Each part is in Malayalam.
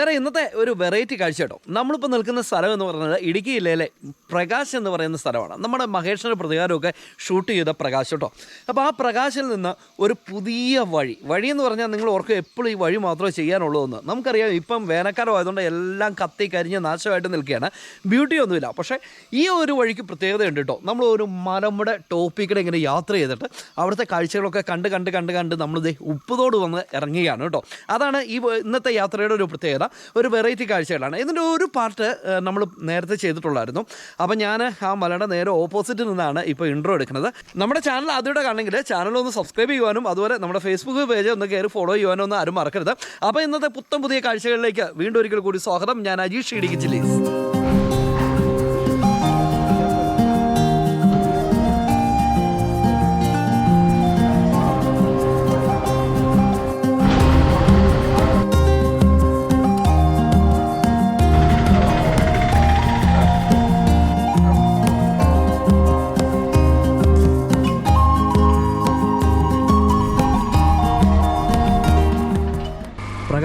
der er inne! ഇന്നത്തെ ഒരു വെറൈറ്റി കാഴ്ച കേട്ടോ. നമ്മളിപ്പോൾ നിൽക്കുന്ന സ്ഥലം എന്ന് പറയുന്നത് ഇടുക്കി ജില്ലയിലെ പ്രകാശ് എന്ന് പറയുന്ന സ്ഥലമാണ്. നമ്മുടെ മഹേഷിന്റെ പ്രതികാരമൊക്കെ ഷൂട്ട് ചെയ്ത പ്രകാശ് കേട്ടോ. അപ്പോൾ ആ പ്രകാശിൽ നിന്ന് ഒരു പുതിയ വഴി വഴി എന്ന് പറഞ്ഞാൽ നിങ്ങൾ ഓർക്കും എപ്പോഴും ഈ വഴി മാത്രമേ ചെയ്യാനുള്ളൂ എന്ന്. നമുക്കറിയാം ഇപ്പം വേനൽക്കാലം ആയതുകൊണ്ട് എല്ലാം കത്തി കരിഞ്ഞ് നാശമായിട്ട് നിൽക്കുകയാണ്. ബ്യൂട്ടി ഒന്നുമില്ല. പക്ഷേ ഈ ഒരു വഴിക്ക് പ്രത്യേകത ഉണ്ട് കേട്ടോ. നമ്മൾ ഒരു മലമുടെ ടോപ്പിക്കിടെ ഇങ്ങനെ യാത്ര ചെയ്തിട്ട് അവിടുത്തെ കാഴ്ചകളൊക്കെ കണ്ട് കണ്ട് കണ്ട് കണ്ട് നമ്മളിത് ഉപ്പുതോട് വന്ന് ഇറങ്ങുകയാണ് കേട്ടോ. അതാണ് ഈ ഇന്നത്തെ യാത്രയുടെ ഒരു പ്രത്യേകത. ഒരു വെറൈറ്റി കാഴ്ചകളാണ്. ഇതിന്റെ ഒരു പാർട്ട് നമ്മൾ നേരത്തെ ചെയ്തിട്ടുള്ളായിരുന്നു. അപ്പം ഞാൻ ആ മലയുടെ നേരെ ഓപ്പോസിറ്റ് നിന്നാണ് ഇപ്പോൾ ഇൻട്രോ എടുക്കുന്നത്. നമ്മുടെ ചാനൽ ആദ്യമായിട്ട് കാണണമെങ്കിൽ ചാനൽ ഒന്ന് സബ്സ്ക്രൈബ് ചെയ്യുവാനും അതുപോലെ നമ്മുടെ ഫേസ്ബുക്ക് പേജ് ഒന്ന് കയറി ഫോളോ ചെയ്യുവാനും ഒന്നും ആരും മറക്കരുത്. അപ്പോൾ ഇന്നത്തെ പുത്തം പുതിയ കാഴ്ചകളിലേക്ക് വീണ്ടും ഒരിക്കൽ കൂടി സ്വാഗതം. ഞാൻ അജീഷ് ഇടുക്കി ചില്ലീസ്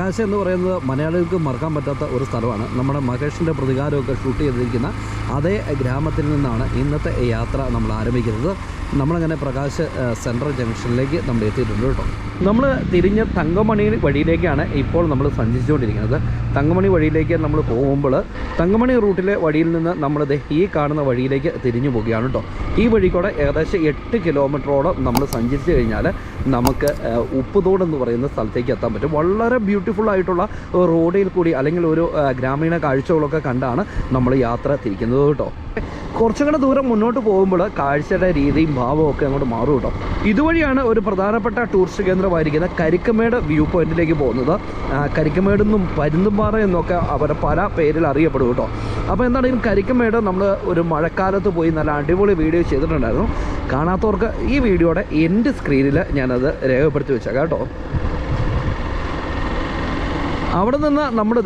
പ്രകാശം എന്ന് പറയുന്നത് മലയാളികൾക്ക് മറക്കാൻ പറ്റാത്ത ഒരു സ്ഥലമാണ്. നമ്മുടെ മഹേഷിന്റെ പ്രതികാരമൊക്കെ ഷൂട്ട് ചെയ്തിരിക്കുന്ന അതേ ഗ്രാമത്തിൽ നിന്നാണ് ഇന്നത്തെ യാത്ര നമ്മൾ ആരംഭിക്കുന്നത്. നമ്മളങ്ങനെ പ്രകാശ് സെൻട്രൽ ജംഗ്ഷനിലേക്ക് നമ്മൾ എത്തിയിട്ടുണ്ട് കേട്ടോ. നമ്മൾ തിരിഞ്ഞ് തങ്കമണി വഴിയിലേക്കാണ് ഇപ്പോൾ നമ്മൾ സഞ്ചരിച്ചുകൊണ്ടിരിക്കുന്നത്. തങ്കമണി വഴിയിലേക്ക് നമ്മൾ പോകുമ്പോൾ തങ്കമണി റൂട്ടിലെ വഴിയിൽ നിന്ന് നമ്മൾ ഈ കാണുന്ന വഴിയിലേക്ക് തിരിഞ്ഞു പോവുകയാണ് കേട്ടോ. ഈ വഴി കൂടെ ഏകദേശം എട്ട് കിലോമീറ്ററോളം നമ്മൾ സഞ്ചരിച്ച് കഴിഞ്ഞാൽ നമുക്ക് ഉപ്പുതോട് എന്ന് പറയുന്ന സ്ഥലത്തേക്ക് എത്താൻ പറ്റും. വളരെ ബ്യൂട്ടിഫുൾ ആയിട്ടുള്ള റോഡിൽ കൂടി അല്ലെങ്കിൽ ഒരു ഗ്രാമീണ കാഴ്ചകളൊക്കെ കണ്ടാണ് നമ്മൾ യാത്ര തിരിക്കുന്നത് കേട്ടോ. കുറച്ചും കൂടെ ദൂരം മുന്നോട്ട് പോകുമ്പോൾ കാഴ്ചയുടെ രീതിയും ഭാവവും ഒക്കെ അങ്ങോട്ട് മാറും കേട്ടോ. ഇതുവഴിയാണ് ഒരു പ്രധാനപ്പെട്ട ടൂറിസ്റ്റ് കേന്ദ്രമായിരിക്കുന്ന കരിക്കമേട് വ്യൂ പോയിന്റിലേക്ക് പോകുന്നത്. കരിക്കമേടെന്നും പരുന്തുംപാറ എന്നൊക്കെ അവരെ പല പേരിൽ അറിയപ്പെടും കേട്ടോ. അപ്പോൾ എന്താണെങ്കിലും കരിക്കമേട് നമ്മൾ ഒരു മഴക്കാലത്ത് പോയി നല്ല അടിപൊളി വീഡിയോ ചെയ്തിട്ടുണ്ടായിരുന്നു. കാണാത്തവർക്ക് ഈ വീഡിയോയുടെ എന്റെ സ്ക്രീനിൽ ഞാനത് രേഖപ്പെടുത്തി വെച്ചേക്കാം കേട്ടോ. അവിടെ നിന്ന് നമ്മുടെ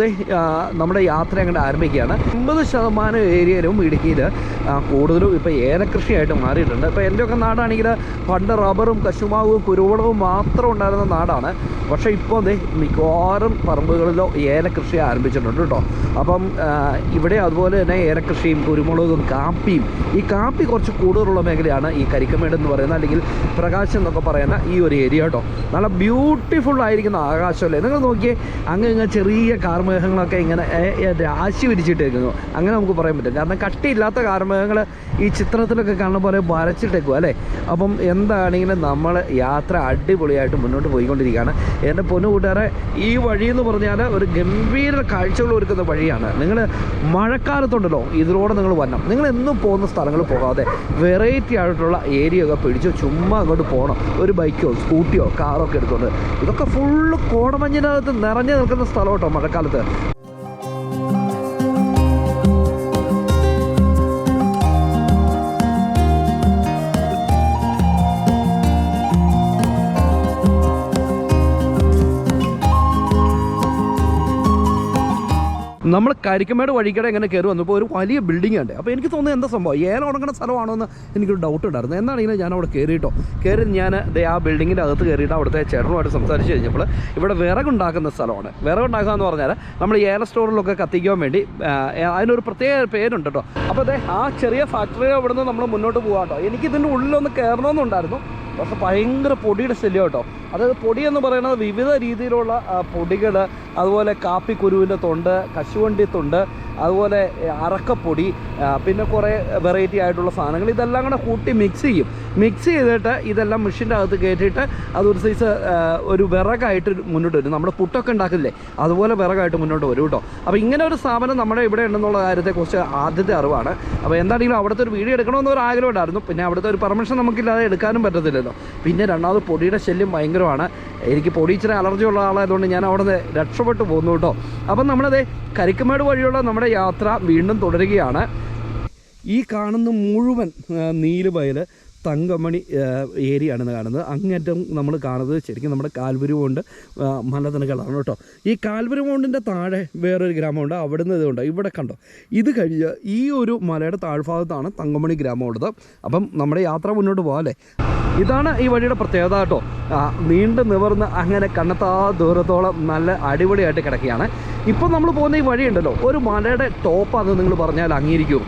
നമ്മുടെ യാത്ര അങ്ങോട്ട് ആരംഭിക്കുകയാണ്. അമ്പത് ശതമാനം ഏരിയയിലും ഇടുക്കിയിൽ കൂടുതലും ഇപ്പോൾ ഏലകൃഷിയായിട്ട് മാറിയിട്ടുണ്ട്. ഇപ്പോൾ എന്റെയൊക്കെ നാടാണെങ്കിൽ പണ്ട് റബ്ബറും കശുമാവും കുരുവളവും മാത്രം ഉണ്ടായിരുന്ന നാടാണ്. പക്ഷേ ഇപ്പോൾ ദേ മിക്കവാറും പറമ്പുകളിലോ ഏലകൃഷി ആരംഭിച്ചിട്ടുണ്ട് കേട്ടോ. അപ്പം ഇവിടെ അതുപോലെ തന്നെ ഏലകൃഷിയും കുരുമുളകും കാപ്പിയും ഈ കാപ്പി കുറച്ച് കൂടുതലുള്ള മേഖലയാണ് ഈ കരിക്കമേട് എന്ന് പറയുന്ന അല്ലെങ്കിൽ പ്രകാശം എന്നൊക്കെ പറയുന്ന ഈ ഒരു ഏരിയ കേട്ടോ. നല്ല ബ്യൂട്ടിഫുൾ ആയിരിക്കുന്ന ആകാശമല്ലേ നിങ്ങൾ നോക്കിയേ അങ്ങ് ഇങ്ങനെ ചെറിയ കാർമേഘങ്ങളൊക്കെ ഇങ്ങനെ രാശി വിരിച്ചിട്ടേക്കുന്നു. അങ്ങനെ നമുക്ക് പറയാൻ പറ്റും. കാരണം കട്ടിയില്ലാത്ത കാർമേഘങ്ങൾ ഈ ചിത്രത്തിലൊക്കെ കാണുന്ന പോലെ വരച്ചിട്ടേക്കും അല്ലേ? അപ്പം എന്താണെങ്കിലും നമ്മൾ യാത്ര അടിപൊളിയായിട്ട് മുന്നോട്ട് പോയിക്കൊണ്ടിരിക്കുകയാണ്. എന്റെ പൊന്നു കൂട്ടുകാരെ ഈ വഴി എന്ന് പറഞ്ഞാൽ ഒരു ഗംഭീര കാഴ്ചകൾ ഒരുക്കുന്ന വഴിയാണ്. നിങ്ങൾ മഴക്കാലത്തുണ്ടല്ലോ ഇതിലൂടെ നിങ്ങൾ വരണം. നിങ്ങൾ എന്നും പോകുന്ന സ്ഥലങ്ങൾ പോകാതെ വെറൈറ്റി ആയിട്ടുള്ള ഏരിയ ഒക്കെ പിടിച്ചോ ചുമ്മാ അങ്ങോട്ട് പോകണം. ഒരു ബൈക്കോ സ്കൂട്ടിയോ കാറോ ഒക്കെ എടുത്തുകൊണ്ട് ഇതൊക്കെ ഫുള്ള് കോടമഞ്ഞിനകത്ത് നിറഞ്ഞു നിൽക്കുന്ന സ്ഥലം കേട്ടോ മഴക്കാലത്ത്. നമ്മൾ കരിക്കമേട് വഴിക്കടെ ഇങ്ങനെ കയറി വന്നപ്പോൾ ഒരു വലിയ ബിൽഡിംഗ് ഉണ്ട് അപ്പോൾ എനിക്ക് തോന്നുന്നത് എന്താ സംഭവം? ഏലം ഉണങ്ങുന്ന സ്ഥലമാണോ എന്ന് എനിക്കൊരു ഡൗട്ട് ഉണ്ടായിരുന്നു. എന്നാണെങ്കിലും ഞാൻ അവിടെ കയറിയിട്ടോ കയറി ഞാൻ ആ ബിൽഡിങ്ങിന്റെ അകത്ത് കയറിയിട്ട് അവിടുത്തെ ചേട്ടനുമായിട്ട് സംസാരിച്ച് കഴിഞ്ഞപ്പോൾ ഇവിടെ വിറകുണ്ടാക്കുന്ന സ്ഥലമാണ്. വിറകുണ്ടാക്കുക എന്ന് പറഞ്ഞാൽ നമ്മൾ ഏല സ്റ്റോറിലൊക്കെ കത്തിക്കാൻ വേണ്ടി അതിനൊരു പ്രത്യേക പേരുണ്ട് കേട്ടോ. അപ്പോൾ അതെ ആ ചെറിയ ഫാക്ടറി അവിടെ നിന്ന് നമ്മൾ മുന്നോട്ട് പോകാം കേട്ടോ എനിക്കിതിന്റെ ഉള്ളിലൊന്ന് കയറണമെന്നുണ്ടായിരുന്നു പക്ഷെ ഭയങ്കര പൊടിയുടെ ശല്യം കേട്ടോ. അതായത് പൊടി എന്ന് പറയുന്നത് വിവിധ രീതിയിലുള്ള പൊടികൾ അതുപോലെ കാപ്പിക്കുരുവിന്റെ തൊണ്ട് കശുവണ്ടി തൊണ്ട് അതുപോലെ അറക്കപ്പൊടി പിന്നെ കുറേ വെറൈറ്റി ആയിട്ടുള്ള സാധനങ്ങൾ ഇതെല്ലാം കൂടെ കൂട്ടി മിക്സ് ചെയ്യും. മിക്സ് ചെയ്തിട്ട് ഇതെല്ലാം മെഷീന്റെ അകത്ത് കയറ്റിയിട്ട് അതൊരു സൈസ് ഒരു വിറകായിട്ട് മുന്നോട്ട് വരും. നമ്മുടെ പുട്ടൊക്കെ ഉണ്ടാക്കില്ലേ? അതുപോലെ വിറകായിട്ട് മുന്നോട്ട് വരും കേട്ടോ. അപ്പോൾ ഇങ്ങനെ ഒരു സ്ഥാപനം നമ്മുടെ ഇവിടെ ഉണ്ടെന്നുള്ള കാര്യത്തെക്കുറിച്ച് ആദ്യത്തെ അറിവാണ്. അപ്പോൾ എന്താണെങ്കിലും അവിടുത്തെ ഒരു വീഡിയോ എടുക്കണമെന്ന് ഒരു ആഗ്രഹം ഉണ്ടായിരുന്നു പിന്നെ അവിടുത്തെ ഒരു പെർമിഷൻ നമുക്കില്ലാതെ എടുക്കാനും പറ്റത്തില്ലല്ലോ. പിന്നെ രണ്ടാമത് പൊടിയുടെ ശല്യം ഭയങ്കരമാണ്. എനിക്ക് പൊടി ഇച്ചിരി അലർജി ഉള്ള ആളായതുകൊണ്ട് ഞാൻ അവിടെ നിന്ന് രക്ഷപ്പെട്ടു പോകുന്നു കേട്ടോ. അപ്പം നമ്മളത് കരിക്കമേട് വഴിയുള്ള നമ്മുടെ യാത്ര വീണ്ടും തുടരുകയാണ്. ഈ കാണുന്ന മുഴുവൻ നീലുവയൽ തങ്കമണി ഏരിയ ആണ് കാണുന്നത്. അങ്ങേറ്റം നമ്മൾ കാണുന്നത് ശരിക്കും നമ്മുടെ കാൽവരി കൊണ്ട് മലതനകളാണ് കേട്ടോ. ഈ കാൽവരി മൗണ്ടിന്റെ താഴെ വേറൊരു ഗ്രാമമുണ്ട്. അവിടുന്ന് ഇതുണ്ട് ഇവിടെ കണ്ടോ? ഇത് കഴിഞ്ഞ് ഈ ഒരു മലയുടെ താഴ്ഭാഗത്താണ് തങ്കമണി ഗ്രാമം ഉള്ളത് അപ്പം നമ്മുടെ യാത്ര മുന്നോട്ട് പോകാം അല്ലേ? ഇതാണ് ഈ വഴിയുടെ പ്രത്യേകത കേട്ടോ. നീണ്ട് നിവർന്ന് അങ്ങനെ കണ്ണത്താ ദൂരത്തോളം നല്ല അടിപൊളിയായിട്ട് കിടക്കുകയാണ്. ഇപ്പം നമ്മൾ പോകുന്ന ഈ വഴിയുണ്ടല്ലോ ഒരു മലയുടെ ടോപ്പാണെന്ന് നിങ്ങൾ പറഞ്ഞാൽ അംഗീകരിക്കും.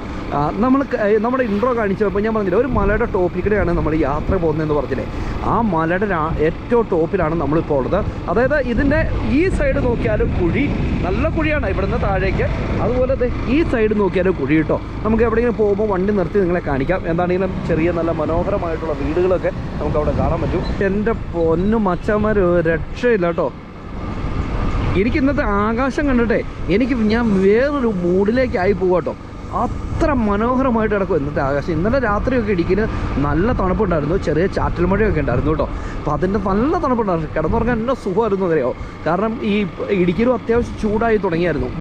നമ്മൾ നമ്മുടെ ഇൻട്രോ കാണിച്ചപ്പോൾ ഞാൻ പറഞ്ഞില്ല ഒരു മലയുടെ ടോപ്പിക്കിടെയാണ് നമ്മൾ യാത്ര പോകുന്നതെന്ന് പറഞ്ഞില്ലേ. ആ മലയുടെ ഏറ്റവും ടോപ്പിലാണ് നമ്മളിപ്പോൾ ഉള്ളത്. അതായത് ഇതിന്റെ ഈ സൈഡ് നോക്കിയാലും കുഴി നല്ല കുഴിയാണ് ഇവിടുന്ന് താഴേക്ക്. അതുപോലെ ഈ സൈഡ് നോക്കിയാലും കുഴി കേട്ടോ നമുക്ക് എവിടെയെങ്കിലും പോകുമ്പോൾ വണ്ടി നിർത്തി നിങ്ങളെ കാണിക്കാം. എന്താണെങ്കിലും ചെറിയ നല്ല മനോഹരമായിട്ടുള്ള വീടുകളൊക്കെ നമുക്ക് അവിടെ കാണാൻ പറ്റും. എന്റെ പൊന്നു മച്ചന്മാർ രക്ഷയില്ല കേട്ടോ എനിക്ക് ഇന്നത്തെ ആകാശം കണ്ടിട്ടേ എനിക്ക് ഞാൻ വേറൊരു മൂഡിലേക്കായി പോവാട്ടോ അത്ര മനോഹരമായിട്ട് കിടക്കും ഇന്നത്തെ ആകാശം ഇന്നലെ രാത്രിയൊക്കെ ഇടുക്കിന് നല്ല തണുപ്പുണ്ടായിരുന്നു. ചെറിയ ചാറ്റൽ മഴയൊക്കെ ഉണ്ടായിരുന്നു കേട്ടോ. അപ്പോൾ അതിന്റെ നല്ല തണുപ്പുണ്ടായിരുന്നു. കിടന്നുറങ്ങാൻ എന്നെ സുഖമായിരുന്നു അറിയാമോ കാരണം ഈ ഇടുക്കിയിലും അത്യാവശ്യം ചൂടായി തുടങ്ങിയായിരുന്നു.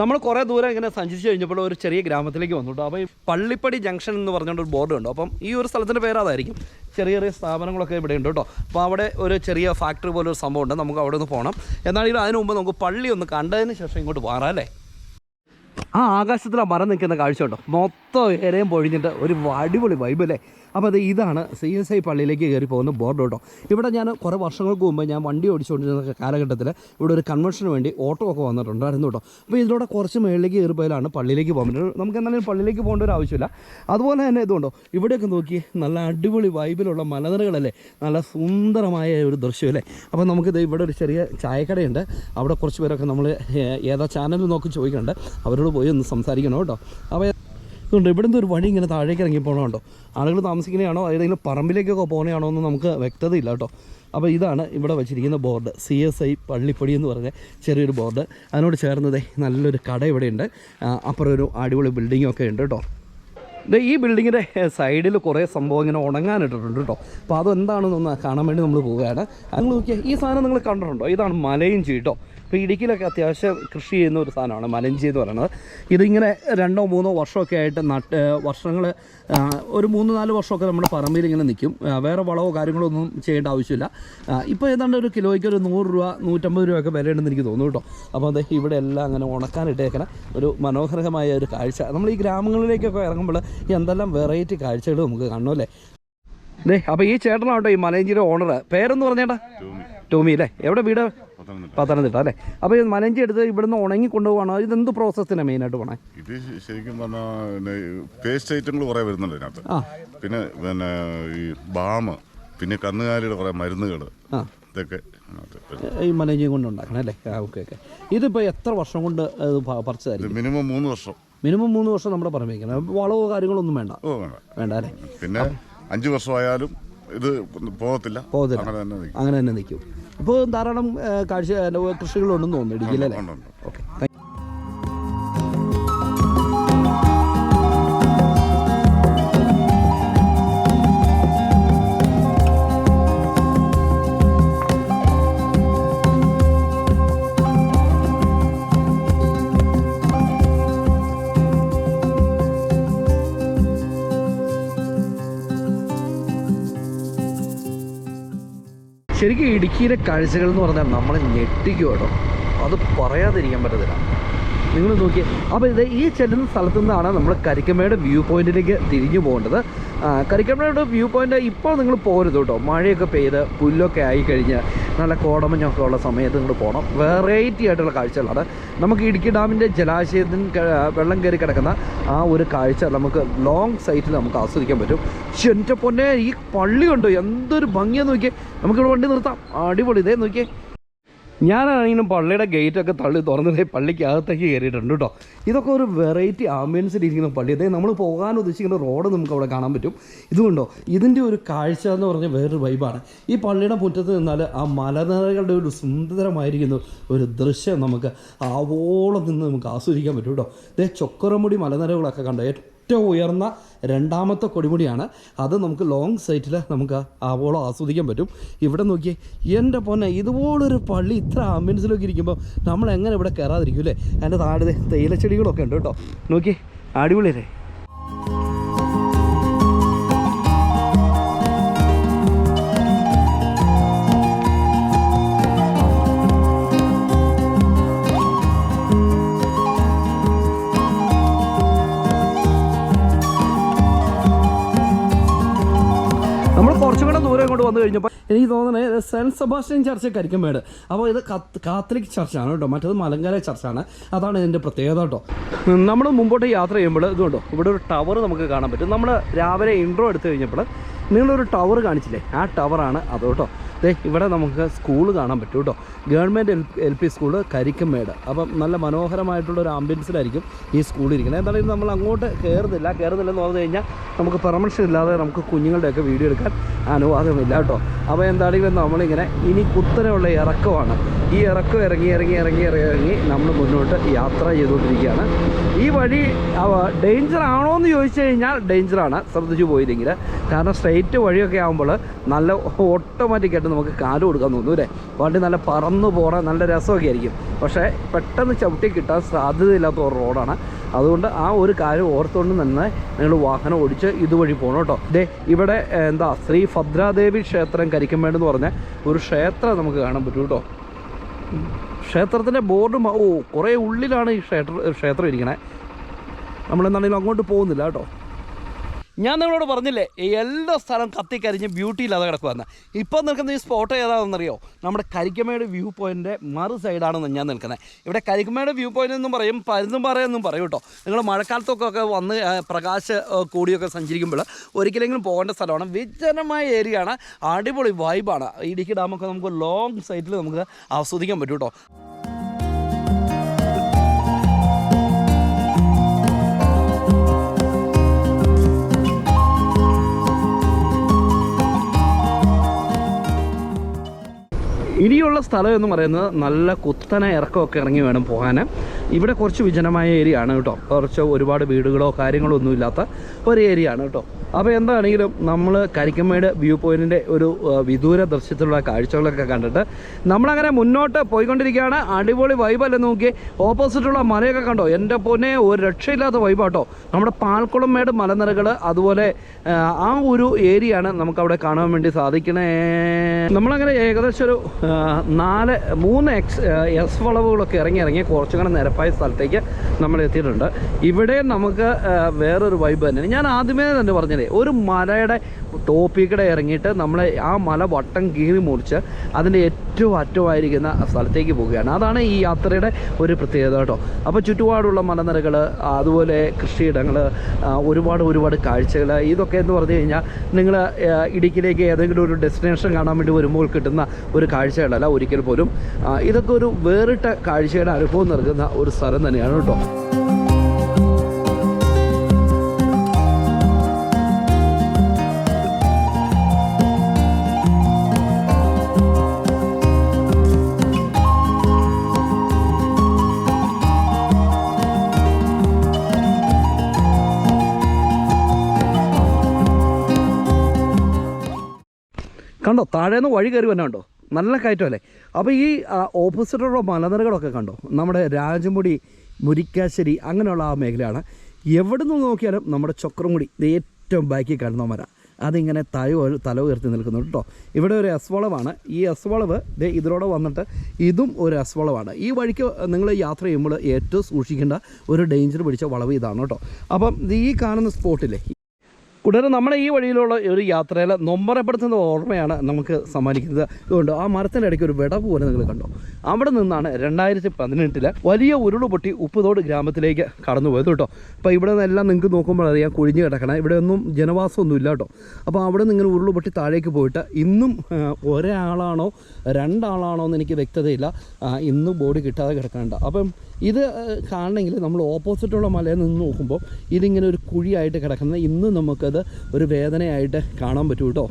നമ്മൾ കുറേ ദൂരം ഇങ്ങനെ സഞ്ചരിച്ച് കഴിഞ്ഞപ്പോൾ ഒരു ചെറിയ ഗ്രാമത്തിലേക്ക് വന്നു കേട്ടോ. അപ്പോൾ ഈ പള്ളിപ്പടി ജംഗ്ഷൻ എന്ന് പറഞ്ഞുകൊണ്ട് ഒരു ബോർഡ് ഉണ്ട് അപ്പം ഈ ഒരു സ്ഥലത്തിന്റെ പേര് അതായിരിക്കും. ചെറിയ ചെറിയ സ്ഥാപനങ്ങളൊക്കെ ഇവിടെ ഉണ്ട് കേട്ടോ. അപ്പോൾ അവിടെ ഒരു ചെറിയ ഫാക്ടറി പോലെ ഒരു സംഭവം ഉണ്ട്. നമുക്ക് അവിടെ ഒന്ന് പോകണം എന്നാണെങ്കിൽ അതിനു മുമ്പ് നമുക്ക് പള്ളി ഒന്ന് കണ്ടതിന് ശേഷം ഇങ്ങോട്ട് മാറാം അല്ലേ? ആ ആകാശത്തിൽ ആ മരം നിൽക്കുന്ന കാഴ്ച ഉണ്ടോ മൊത്തം ഏരയും പൊഴിഞ്ഞിട്ട് ഒരു അടിപൊളി വൈബ് അല്ലേ? അപ്പോൾ അത് ഇതാണ് സി എസ് ഐ പള്ളിയിലേക്ക് കയറി പോകുന്ന ബോർഡ് കേട്ടോ. ഇവിടെ ഞാൻ കുറേ വർഷങ്ങൾക്ക് മുമ്പ് ഞാൻ വണ്ടി ഓടിച്ചുകൊണ്ടിരുന്ന കാലഘട്ടത്തിൽ ഇവിടെ ഒരു കൺവെൻഷന് വേണ്ടി ഓട്ടോ ഒക്കെ വന്നിട്ടുണ്ടായിരുന്നു കേട്ടോ. അപ്പോൾ ഇതിലൂടെ കുറച്ച് മേളിലേക്ക് കയറി പോയാലാണ് പള്ളിയിലേക്ക് പോകാൻ പറ്റുന്നത്. നമുക്ക് എന്നാലും പള്ളിയിലേക്ക് പോകേണ്ട ഒരു ആവശ്യമില്ല. അതുപോലെ തന്നെ ഇതുകൊണ്ടോ ഇവിടെയൊക്കെ നോക്കി നല്ല അടിപൊളി വൈബിലുള്ള മലനിരകളല്ലേ? നല്ല സുന്ദരമായ ഒരു ദൃശ്യം അല്ലേ? അപ്പോൾ നമുക്കിത് ഇവിടെ ഒരു ചെറിയ ചായക്കടയുണ്ട്. അവിടെ കുറച്ച് പേരൊക്കെ നമ്മൾ ഏതാ ചാനൽ നോക്കി ചോദിക്കുന്നുണ്ട്. അവരോട് പോയി ഒന്ന് സംസാരിക്കണം കേട്ടോ. അപ്പോൾ ഇതുണ്ട് നിന്ന് ഒരു വഴി ഇങ്ങനെ താഴേക്ക് ഇറങ്ങി പോകണമുണ്ടോ ആളുകൾ താമസിക്കുന്നതാണോ? ഏതെങ്കിലും പറമ്പിലേക്കൊക്കെ പോകുന്നതാണോ എന്ന് നമുക്ക് വ്യക്തതയില്ല കേട്ടോ. അപ്പോൾ ഇതാണ് ഇവിടെ വെച്ചിരിക്കുന്ന board. C S I Pallippadi എന്ന് പറഞ്ഞ ചെറിയൊരു ബോർഡ്. അതിനോട് ചേർന്നതേ നല്ലൊരു കട ഇവിടെയുണ്ട്. അപ്പുറം ഒരു അടിപൊളി ബിൽഡിംഗ് ഒക്കെ ഉണ്ട് കേട്ടോ. ഈ ബിൽഡിങ്ങിന്റെ സൈഡിൽ കുറേ സംഭവം ഇങ്ങനെ ഉണങ്ങാനിട്ടിട്ടുണ്ട് കേട്ടോ. അപ്പോൾ അതെന്താണെന്നൊന്ന് കാണാൻ വേണ്ടി നമ്മൾ പോവുകയാണ്. അത് നോക്കിയാൽ ഈ സാധനം നിങ്ങൾ കണ്ടിട്ടുണ്ടോ? ഇതാണ് മലയും കേട്ടോ ഇപ്പോൾ ഇടുക്കിയിലൊക്കെ അത്യാവശ്യം കൃഷി ചെയ്യുന്ന ഒരു സാധനമാണ് മലഞ്ചി എന്ന് പറയുന്നത്. ഇതിങ്ങനെ രണ്ടോ മൂന്നോ വർഷമൊക്കെ ആയിട്ട് നട്ട് വർഷങ്ങൾ ഒരു മൂന്ന് നാല് വർഷമൊക്കെ നമ്മുടെ പറമ്പിൽ ഇങ്ങനെ നിൽക്കും. വേറെ വളമോ കാര്യങ്ങളോ ഒന്നും ചെയ്യേണ്ട ആവശ്യമില്ല. ഇപ്പോൾ ഏതാണ്ട് ഒരു കിലോയ്ക്ക് ഒരു നൂറ് രൂപ നൂറ്റമ്പത് രൂപയൊക്കെ വിലയുണ്ടെന്ന് എനിക്ക് തോന്നുന്നു കേട്ടോ. അപ്പോൾ അത് ഇവിടെ എല്ലാം അങ്ങനെ ഉണക്കാനിട്ടേക്കണ ഒരു മനോഹരമായ ഒരു കാഴ്ച. നമ്മൾ ഈ ഗ്രാമങ്ങളിലേക്കൊക്കെ ഇറങ്ങുമ്പോൾ എന്തെല്ലാം വെറൈറ്റി കാഴ്ചകൾ നമുക്ക് കാണും അല്ലേ? ദേ അപ്പോൾ ഈ ചേട്ടനാട്ടോ ഈ മലയഞ്ചിയുടെ ഓണർ പേരെന്ന് പറഞ്ഞേട്ടാ? ടോമി. അല്ലേ? എവിടെ വീട്? പത്തനംതിട്ട. അല്ലേ? അപ്പോൾ ഈ മലഞ്ചി എടുത്ത് ഇവിടുന്ന് ഉണങ്ങി കൊണ്ടുപോകണോ ഇതെന്ത് പ്രോസസ്സിനാണ് മെയിനായിട്ട് പോണേ? ഇത് ശരിക്കും പറഞ്ഞാൽ പേസ്റ്റ് ഐറ്റങ്ങൾ കുറേ വരുന്നുണ്ട് ഇതിനകത്ത്. പിന്നെ പിന്നെ ഈ ബാമ് പിന്നെ കന്നുകാലിയുടെ കുറേ മരുന്നുകൾ ഇതൊക്കെ ഈ മലഞ്ചി കൊണ്ട് ഉണ്ടാക്കണം അല്ലേ? Okay okay. ഇതിപ്പോൾ എത്ര വർഷം കൊണ്ട് പറിച്ചതായിരിക്കും? മിനിമം മൂന്ന് വർഷം. മിനിമം മൂന്ന് വർഷം നമ്മുടെ പറമ്പിക്കണം വളവോ കാര്യങ്ങളൊന്നും വേണ്ട? വേണ്ട. അല്ലേ? പിന്നെ അഞ്ച് വർഷമായാലും ഇത് പോകത്തില്ല. പോകത്തില്ല. അങ്ങനെ തന്നെ നിൽക്കും. അങ്ങനെ തന്നെ നിൽക്കും. ഇപ്പോൾ ധാരാളം കാഴ്ച കൃഷികളുണ്ടെന്ന് തോന്നുന്നു ഇടുക്കിയിലല്ലേ ഉണ്ട്. ഓക്കെ. ശരിക്കും ഇടുക്കിയിലെ കാഴ്ചകൾ എന്ന് പറഞ്ഞാൽ നമ്മൾ ഞെട്ടിക്കും കേട്ടോ. അത് പറയാതിരിക്കാൻ പറ്റത്തില്ല. നിങ്ങൾ നോക്കിയാൽ അപ്പോൾ ഇത് ഈ ചെല്ലുന്ന സ്ഥലത്തു നിന്നാണ് നമ്മൾ കരിക്കമ്മയുടെ വ്യൂ പോയിന്റിലേക്ക് തിരിഞ്ഞു പോകേണ്ടത്. ആ, കരിക്കമ്മയുടെ വ്യൂ പോയിന്റ് ഇപ്പോൾ നിങ്ങൾ പോരുത് കേട്ടോ. മഴയൊക്കെ പെയ്ത് പുല്ലൊക്കെ ആയി കഴിഞ്ഞ് നല്ല കോടമഞ്ഞൊക്കെ ഉള്ള സമയത്ത് നിങ്ങൾ പോകണം വെറൈറ്റി ആയിട്ടുള്ള കാഴ്ചകളാണ്. നമുക്ക് ഇടുക്കി ഡാമിന്റെ ജലാശയത്തിന് വെള്ളം കയറി കിടക്കുന്ന ആ ഒരു കാഴ്ച നമുക്ക് ലോങ് സൈറ്റിൽ നമുക്ക് ആസ്വദിക്കാൻ പറ്റും. പക്ഷെ പൊന്നെ ഈ പള്ളി കണ്ടോ? എന്തൊരു ഭംഗിയാന്ന് നോക്കിയേ. നമുക്കിവിടെ വണ്ടി നിർത്താം. അടിപൊളി. ഇതേ നോക്കിയേ. ഞാനാണെങ്കിലും പള്ളിയുടെ ഗേറ്റൊക്കെ തള്ളി തുറന്നതേ പള്ളിക്കകത്തേക്ക് കയറിയിട്ടുണ്ട് കേട്ടോ. ഇതൊക്കെ ഒരു വെറൈറ്റി ആംബിയൻസിൽ ഇരിക്കുന്ന പള്ളി. അതായത് നമ്മൾ പോകാൻ ഉദ്ദേശിക്കുന്ന റോഡ് നമുക്ക് അവിടെ കാണാൻ പറ്റും. ഇതുകൊണ്ടോ ഇതിന്റെ ഒരു കാഴ്ച എന്ന് പറഞ്ഞ വേറൊരു വൈബാണ് ഈ പള്ളിയുടെ മുറ്റത്ത് നിന്നാൽ ആ മലനിരകളുടെ ഒരു സുന്ദരമായിരിക്കുന്ന ഒരു ദൃശ്യം നമുക്ക് ആവോളം നിന്ന് നമുക്ക് ആസ്വദിക്കാൻ പറ്റും കേട്ടോ. ഇതേ ചൊക്കറമുടി മലനിരകളൊക്കെ കണ്ടോ? ഏറ്റവും ഉയർന്ന രണ്ടാമത്തെ കൊടിമുടിയാണ്. അത് നമുക്ക് ലോങ് സൈറ്റിൽ നമുക്ക് ആവോളം ആസ്വദിക്കാൻ പറ്റും. ഇവിടെ നോക്കിയേ എന്റെ പൊന്നെ ഇതുപോലൊരു പള്ളി ഇത്ര ആംബുലൻസിലൊക്കെ ഇരിക്കുമ്പോൾ നമ്മൾ എങ്ങനെ ഇവിടെ കയറാതിരിക്കും അല്ലേ? അതിന്റെ താഴെ തേയിലച്ചെടികളൊക്കെ ഉണ്ട് കേട്ടോ. നോക്കിയേ അടിപൊളിയല്ലേ? കുറച്ചും കൂടെ ദൂരം കൊണ്ട് വന്നു കഴിഞ്ഞപ്പോൾ എനിക്ക് തോന്നുന്നത് സെന്റ് സെബാസ്റ്റ്യൻ ചർച്ച് കരിക്കമേട് അപ്പോൾ ഇത് കത്ത് കാത്തലിക് ചർച്ചാണ് കേട്ടോ. മറ്റത് മലങ്കര ചർച്ചാണ്. അതാണ് ഇതിന്റെ പ്രത്യേകത കേട്ടോ. നമ്മൾ മുമ്പോട്ട് യാത്ര ചെയ്യുമ്പോൾ ഇതുണ്ടോ ഇവിടെ ഒരു ടവർ നമുക്ക് കാണാൻ പറ്റും. നമ്മൾ രാവിലെ ഇൻട്രോ എടുത്തു കഴിഞ്ഞപ്പോൾ നിങ്ങളൊരു ടവർ കാണിച്ചില്ലേ? ആ ടവറാണ് അത് കേട്ടോ. ഇവിടെ നമുക്ക് സ്കൂൾ കാണാൻ പറ്റും കേട്ടോ. Government L P school Karikkamedu. അപ്പം നല്ല മനോഹരമായിട്ടുള്ള ഒരു ആംബിയൻസിലായിരിക്കും ഈ സ്കൂൾ ഇരിക്കുന്നത്. എന്തായാലും നമ്മൾ അങ്ങോട്ട് കയറുന്നില്ല കയറുന്നില്ലെന്ന് പറഞ്ഞു കഴിഞ്ഞാൽ നമുക്ക് പെർമിഷൻ ഇല്ലാതെ നമുക്ക് കുഞ്ഞുങ്ങളുടെയൊക്കെ വീഡിയോ എടുക്കാൻ അനുവാദമില്ല കേട്ടോ. അപ്പോൾ എന്താണെങ്കിലും നമ്മളിങ്ങനെ ഇനി കുത്തനെയുള്ള ഇറക്കമാണ്. ഈ ഇറക്കം ഇറങ്ങി ഇറങ്ങി ഇറങ്ങി ഇറങ്ങി ഇറങ്ങി നമ്മൾ മുന്നോട്ട് യാത്ര ചെയ്തുകൊണ്ടിരിക്കുകയാണ്. ഈ വഴി ഡേഞ്ചർ ആണോ എന്ന് ചോദിച്ചു കഴിഞ്ഞാൽ ഡേഞ്ചറാണ് ശ്രദ്ധിച്ചു പോയില്ലെങ്കിൽ. കാരണം സ്ട്രെയിറ്റ് വഴിയൊക്കെ ആകുമ്പോൾ നല്ല ഓട്ടോമാറ്റിക്കായിട്ട് നമുക്ക് കാൽ കൊടുക്കാൻ തോന്നും അല്ലേ? വണ്ടി നല്ല പറന്നു പോകാൻ നല്ല രസമൊക്കെ ആയിരിക്കും. പക്ഷേ പെട്ടെന്ന് ചവിട്ടി കിട്ടാൻ സാധ്യതയില്ലാത്ത ഒരു റോഡാണ്. അതുകൊണ്ട് ആ ഒരു കാര്യം ഓർത്തുകൊണ്ട് തന്നെ നിങ്ങൾ വാഹനം ഓടിച്ച് ഇതുവഴി പോകണം കേട്ടോ. ദേ ഇവിടെ എന്താ ശ്രീ ഭദ്രാദേവി ക്ഷേത്രം കരിക്കമേട് എന്ന് പറഞ്ഞ ഒരു ക്ഷേത്രം നമുക്ക് കാണാൻ പറ്റും കേട്ടോ. ക്ഷേത്രത്തിന്റെ ബോർഡ് ഓ കുറേ ഉള്ളിലാണ് ഈ ക്ഷേത്ര ക്ഷേത്രം ഇരിക്കണേ. നമ്മളെന്താണെങ്കിലും അങ്ങോട്ട് പോകുന്നില്ല കേട്ടോ. ഞാൻ നിങ്ങളോട് പറഞ്ഞില്ലേ എല്ലാ സ്ഥലം കത്തിക്കരിഞ്ഞ് ബ്യൂട്ടി ഇല്ലാതെ കിടക്കുവന്ന്. ഇപ്പം നിൽക്കുന്ന ഈ സ്പോട്ട് ഏതാണെന്നറിയോ? നമ്മുടെ കരിക്കമ്മയുടെ വ്യൂ പോയിന്റിന്റെ മറു സൈഡാണെന്ന് ഞാൻ നിൽക്കുന്നത് ഇവിടെ കരിക്കമ്മയുടെ വ്യൂ പോയിന്റ് എന്നും പറയും പരുന്നുംപാറ എന്നും പറയും കേട്ടോ. നിങ്ങൾ മഴക്കാലത്തൊക്കെ വന്ന് പ്രകാശ കൂടിയൊക്കെ സഞ്ചരിക്കുമ്പോൾ ഒരിക്കലെങ്കിലും പോകേണ്ട സ്ഥലമാണ്. വിജനമായ ഏരിയ ആണ്. അടിപൊളി വൈബാണ് ഇടുക്കി ഡാമൊക്കെ നമുക്ക് ലോങ് സൈറ്റിൽ നമുക്ക് ആസ്വദിക്കാൻ പറ്റും കേട്ടോ. ഇനിയുള്ള സ്ഥലം എന്ന് പറയുന്നത് നല്ല കുത്തനെ ഇറക്കമൊക്കെ ഇറങ്ങി വേണം പോകാൻ. ഇവിടെ കുറച്ച് വിജനമായ ഏരിയ ആണ് കേട്ടോ. കുറച്ച് ഒരുപാട് വീടുകളോ കാര്യങ്ങളോ ഒന്നും ഇല്ലാത്ത ഒരു ഏരിയ ആണ് കേട്ടോ. അപ്പോൾ എന്താണെങ്കിലും നമ്മൾ കരിക്കമ്മയുടെ വ്യൂ പോയിന്റിന്റെ ഒരു വിദൂര ദൃശ്യത്തിലുള്ള കാഴ്ചകളൊക്കെ കണ്ടിട്ട് നമ്മളങ്ങനെ മുന്നോട്ട് പോയിക്കൊണ്ടിരിക്കുകയാണ്. അടിപൊളി വൈബല്ല നോക്കി ഓപ്പോസിറ്റുള്ള മലയൊക്കെ കണ്ടോ? എന്റെ പൊന്നെ ഒരു രക്ഷയില്ലാത്ത വൈബാട്ടോ നമ്മുടെ പാൽക്കുളം മലനിരകൾ അതുപോലെ ആ, ഒരു ഏരിയയാണ് നമുക്കവിടെ കാണാൻ വേണ്ടി സാധിക്കണേ. നമ്മളങ്ങനെ ഏകദേശം ഒരു നാല് മൂന്ന് എക്സ് എസ് വളവുകളൊക്കെ ഇറങ്ങി ഇറങ്ങി കുറച്ചുകൂടെ നിരപ്പായ സ്ഥലത്തേക്ക് നമ്മൾ എത്തിയിട്ടുണ്ട് ഇവിടെ നമുക്ക് വേറൊരു വൈബ് തന്നെയാണ്. ഞാൻ ആദ്യമേ തന്നെ പറഞ്ഞില്ലേ ഒരു മലയുടെ ടോപ്പിക്കടെ ഇറങ്ങിയിട്ട് നമ്മൾ ആ മല വട്ടം കീറി മുറിച്ച് അതിന്റെ ഏറ്റവും അറ്റമായിരിക്കുന്ന സ്ഥലത്തേക്ക് പോവുകയാണ്. അതാണ് ഈ യാത്രയുടെ ഒരു പ്രത്യേകത കേട്ടോ. അപ്പോൾ ചുറ്റുപാടുള്ള മലനിരകൾ അതുപോലെ കൃഷിയിടങ്ങൾ ഒരുപാട് ഒരുപാട് കാഴ്ചകൾ ഇതൊക്കെ എന്ന് പറഞ്ഞു കഴിഞ്ഞാൽ നിങ്ങൾ ഇടുക്കിയിലേക്ക് ഏതെങ്കിലും ഒരു ഡെസ്റ്റിനേഷൻ കാണാൻ വേണ്ടി വരുമ്പോൾ കിട്ടുന്ന ഒരു കാഴ്ചകളല്ല ഒരിക്കൽ പോലും. ഇതൊക്കെ ഒരു വേറിട്ട കാഴ്ചയുടെ അനുഭവം നൽകുന്ന ഒരു സ്ഥലം തന്നെയാണ് കേട്ടോ. കണ്ടോ? താഴേന്ന് വഴി കയറി വന്നെ കണ്ടോ? നല്ല കയറ്റമല്ലേ? അപ്പോൾ ഈ ഓപ്പോസിറ്റുള്ള മലനിരകളൊക്കെ കണ്ടോ? നമ്മുടെ രാജമുടി മുരിക്കാശ്ശേരി അങ്ങനെയുള്ള ആ മേഖലയാണ്. എവിടെ നിന്ന് നോക്കിയാലും നമ്മുടെ ചക്രമുടി ഇത് ഏറ്റവും ബാക്കി കാണുന്ന മര അതിങ്ങനെ തല തല ഉയർത്തി നിൽക്കുന്നുണ്ട് കേട്ടോ. ഇവിടെ ഒരു എസ് വളവാണ് ഈ എസ് വളവ് ഇതിലൂടെ വന്നിട്ട് ഇതും ഒരു എസ് വളവാണ് ഈ വഴിക്ക് നിങ്ങൾ യാത്ര ചെയ്യുമ്പോൾ ഏറ്റവും സൂക്ഷിക്കേണ്ട ഒരു ഡേഞ്ചർ പിടിച്ച വളവ് ഇതാണ് കേട്ടോ. അപ്പം ഈ കാണുന്ന സ്പോട്ടില്ലേ കൂടാതെ നമ്മുടെ ഈ വഴിയിലുള്ള ഒരു യാത്രയിൽ നൊമ്പരപ്പെടുത്തുന്ന ഓർമ്മയാണ് നമുക്ക് സമ്മാനിക്കുന്നത്. അതുകൊണ്ട് ആ മരത്തിന്റെ ഇടയ്ക്ക് ഒരു വിടവ് പോലെ നിങ്ങൾ കണ്ടു? അവിടെ നിന്നാണ് രണ്ടായിരത്തി പതിനെട്ടിൽ വലിയ ഉരുളുപൊട്ടി ഉപ്പുതോട് ഗ്രാമത്തിലേക്ക് കടന്നു പോയത് കേട്ടോ. അപ്പോൾ ഇവിടെ നിന്നെല്ലാം നിങ്ങൾക്ക് നോക്കുമ്പോൾ അറിയാം കുഴിഞ്ഞ് കിടക്കണം. ഇവിടെ ഒന്നും ജനവാസമൊന്നും ഇല്ല കേട്ടോ. അപ്പോൾ അവിടെ ഇങ്ങനെ ഉരുളുപൊട്ടി താഴേക്ക് പോയിട്ട് ഇന്നും ഒരാളാണോ രണ്ടാളാണോ എന്ന് എനിക്ക് വ്യക്തതയില്ല. ഇന്നും ബോഡി കിട്ടാതെ കിടക്കാനുണ്ട്. അപ്പം ഇത് കാണണമെങ്കിൽ നമ്മൾ ഓപ്പോസിറ്റുള്ള മലയിൽ നിന്ന് നോക്കുമ്പോൾ ഇതിങ്ങനെ ഒരു കുഴിയായിട്ട് കിടക്കുന്നത് ഇന്ന് ഒരു വേദനയായിട്ട് കാണാൻ പറ്റൂ കേട്ടോ.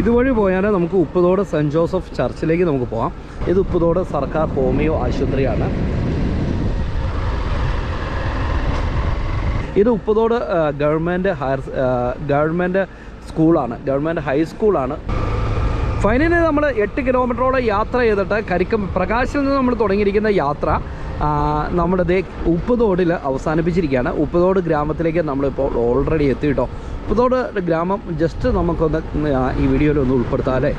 ഇതുവഴി പോയാൽ നമുക്ക് ഉപ്പുതോട് സെന്റ് ജോസഫ് ചർച്ചിലേക്ക് നമുക്ക് പോകാം ഇത് ഉപ്പുതോട് സർക്കാർ ഹോമിയോ ആശുപത്രിയാണ്. ഇത് ഉപ്പുതോട് ഗവൺമെന്റ് ഹയർ ഗവൺമെന്റ് സ്കൂളാണ്. ഗവൺമെന്റ് ഹൈസ്കൂളാണ് ഫൈനലി നമ്മൾ എട്ട് കിലോമീറ്ററോളം യാത്ര ചെയ്തിട്ട് കരിക്കം പ്രകാശിൽ നിന്ന് നമ്മൾ തുടങ്ങിയിരിക്കുന്ന യാത്ര നമ്മുടെ ദേ ഉപ്പുതോടിൽ അവസാനിപ്പിച്ചിരിക്കുകയാണ്. ഉപ്പുതോട് ഗ്രാമത്തിലേക്ക് നമ്മളിപ്പോൾ ഓൾറെഡി എത്തി കേട്ടോ ഉപ്പുതോട് ഗ്രാമം ജസ്റ്റ് നമുക്കൊന്ന് ഈ വീഡിയോയിൽ ഒന്ന് ഉൾപ്പെടുത്താം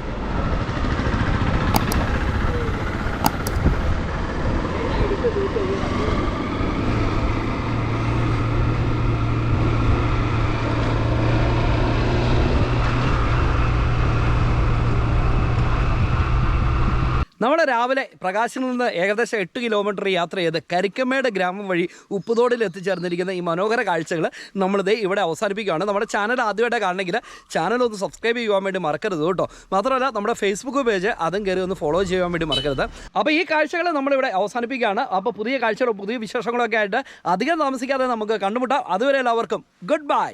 നമ്മൾ രാവിലെ പ്രകാശിൽ നിന്ന് ഏകദേശം എട്ട് കിലോമീറ്റർ യാത്ര ചെയ്ത് കരിക്കമ്മേട് ഗ്രാമം വഴി ഉപ്പുതോടിൽ എത്തിച്ചേർന്നിരിക്കുന്ന ഈ മനോഹര കാഴ്ചകൾ നമ്മളിത് ഇവിടെ അവസാനിപ്പിക്കുകയാണ്. നമ്മുടെ ചാനൽ ആദ്യമായിട്ട് കാണണമെങ്കിൽ ചാനൽ ഒന്ന് സബ്സ്ക്രൈബ് ചെയ്യാൻ വേണ്ടി മറക്കരുത് കേട്ടോ. മാത്രമല്ല നമ്മുടെ ഫേസ്ബുക്ക് പേജ് അതും കയറി ഒന്ന് ഫോളോ ചെയ്യാൻ വേണ്ടി മറക്കരുത്. അപ്പോൾ ഈ കാഴ്ചകൾ നമ്മളിവിടെ അവസാനിപ്പിക്കുകയാണ്. അപ്പോൾ പുതിയ കാഴ്ചകളും പുതിയ വിശേഷങ്ങളൊക്കെ ആയിട്ട് അധികം താമസിക്കാതെ നമുക്ക് കണ്ടുമുട്ടാം. അതുവരെ എല്ലാവർക്കും ഗുഡ് ബൈ